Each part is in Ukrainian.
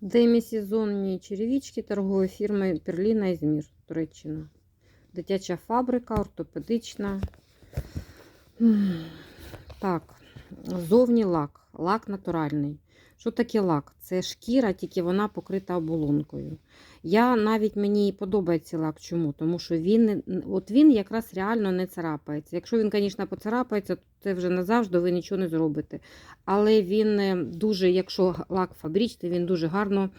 Демісезонні черевички торгової фірми Перліна Ізмір, Туреччина. Дитяча фабрика, ортопедична. Так, зовні лак. Лак натуральний. Що таке лак? Це шкіра, тільки вона покрита оболонкою. Я навіть мені подобається лак. Чому? Тому що він, от він якраз реально не царапається. Якщо він, звісно, поцарапається, то це вже назавжди ви нічого не зробите. Але він е, дуже, якщо лак фабричний, він дуже гарно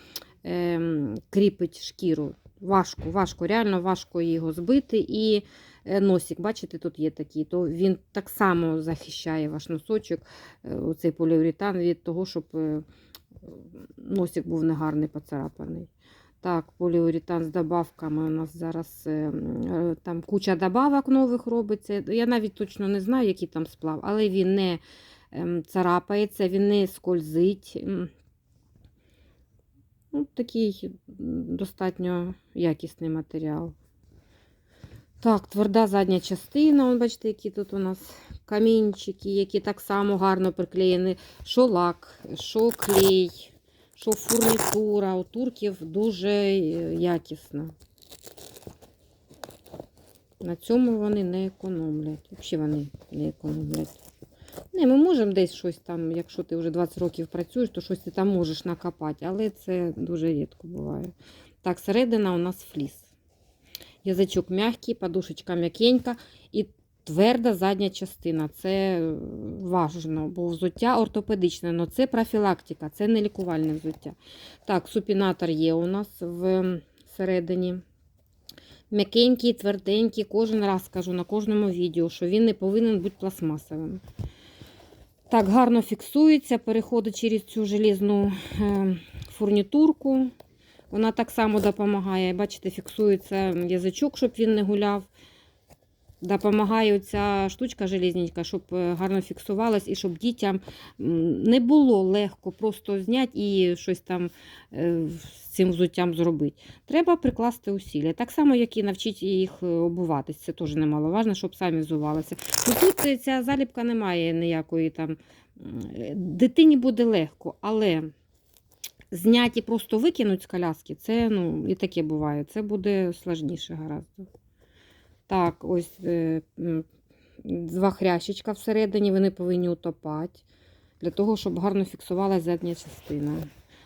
ем, кріпить шкіру. Важко, важко, реально важко його збити. І е, носик, бачите, тут є такий, то він так само захищає ваш носочок, е, оцей поліуретан від того, щоб е, носик був негарний поцарапаний. Так, поліуретан з добавками у нас зараз там куча добавок нових робиться. Я навіть точно не знаю, який там сплав, але він не ем, царапається, він не скользить. Ну, такий достатньо якісний матеріал. Так, тверда задня частина, Вон, бачите, які тут у нас камінчики, які так само гарно приклеєні. Що лак, що клей, що фурнітура. У турків дуже е, якісно. На цьому вони не економлять. Взагалі вони не економлять. Не, ми можемо десь щось там, якщо ти вже 20 років працюєш, то щось ти там можеш накопати, але це дуже рідко буває. Так, середина у нас фліс. Язичок м'який, подушечка м'якенька і тверда задня частина. Це е, важно, бо взуття ортопедичне, але це профілактика, це не лікувальне взуття. Так, супінатор є у нас в середині. М'якенький, тверденький, кожен раз кажу на кожному відео, що він не повинен бути пластмасовим. Так, гарно фіксується, переходить через цю желізну е, фурнітурку. Вона так само допомагає. Бачите, фіксується язичок, щоб він не гуляв. Допомагає ця штучка железненька, щоб е, гарно фіксувалась і щоб дітям не було легко просто зняти і щось там е, з цим взуттям зробити. Треба прикласти усілля. Так само, як і навчити їх е, обуватись. Це теж немаловажно, щоб самі взувалися. Ну, тут ця заліпка не має ніякої там. Дитині буде легко, але зняті просто викинуть з коляски, це ну, і таке буває. Це буде складніше гораздо. Так, ось е, два хрящичка всередині, вони повинні утопати, для того, щоб гарно фіксувалася задня частина.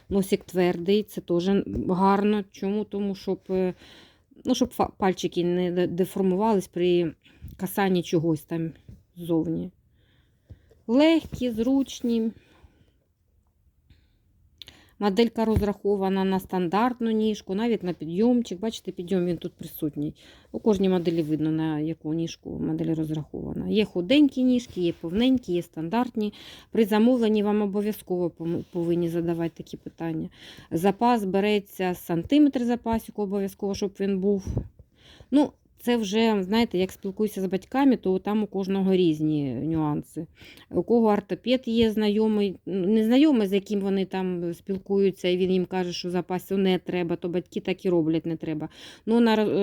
Носик твердий, це теж гарно. Чому? Тому щоб, е, ну, щоб пальчики не деформувались при касанні чогось там ззовні. Легкі, зручні. Моделька розрахована на стандартну ніжку, навіть на підйомчик. Бачите, підйом він тут присутній. У кожній моделі видно, на яку ніжку модель розрахована. Є худенькі ніжки, є повненькі, є стандартні. При замовленні вам обов'язково повинні задавати такі питання. Запас береться сантиметр запасіку, обов'язково, щоб він був. Ну, це вже, знаєте, як спілкуюся з батьками, то там у кожного різні нюанси. У кого ортопед є знайомий, не знайомий, з яким вони там спілкуються, і він їм каже, що запасу не треба, то батьки так і роблять, не треба. Ну,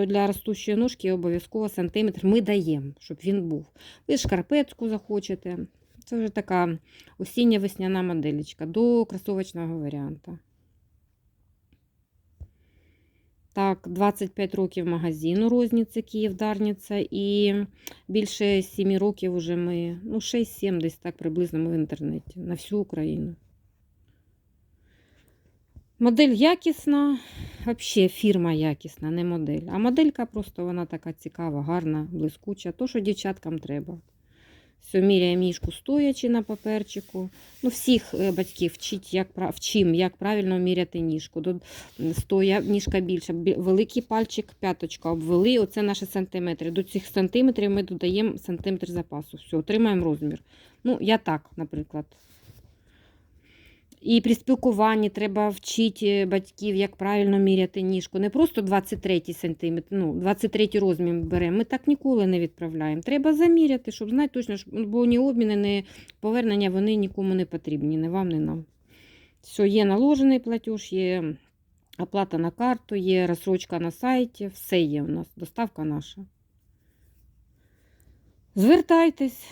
для ростущої ножки обов'язково сантиметр ми даємо, щоб він був. Ви шкарпетку захочете. Це вже така осіння весняна моделечка до кросовочного варіанта. Так, 25 років магазину розніці Київ-Дарниця і більше 7 років вже ми, ну 6-7 десь так приблизно ми в інтернеті на всю Україну. Модель якісна, взагалі фірма якісна, не модель. А моделька просто вона така цікава, гарна, блискуча, то, що дівчаткам треба. Все, міряємо ніжку стоячи на паперчику. Ну, всіх е, батьків вчить, як, вчим, як правильно міряти ніжку. Стоя ніжка більша, великий пальчик, п'яточка обвели. Оце наші сантиметри. До цих сантиметрів ми додаємо сантиметр запасу. Все, отримаємо розмір. Ну, я так, наприклад. І при спілкуванні треба вчити батьків, як правильно міряти ніжку. Не просто 23 сантиметр, ну, 23 розмір беремо. Ми так ніколи не відправляємо. Треба заміряти, щоб знати точно, бо ні обміни, ні повернення вони нікому не потрібні, ні вам, ні нам. Все, є наложений платеж, є оплата на карту, є розсрочка на сайті, все є у нас, доставка наша. Звертайтесь,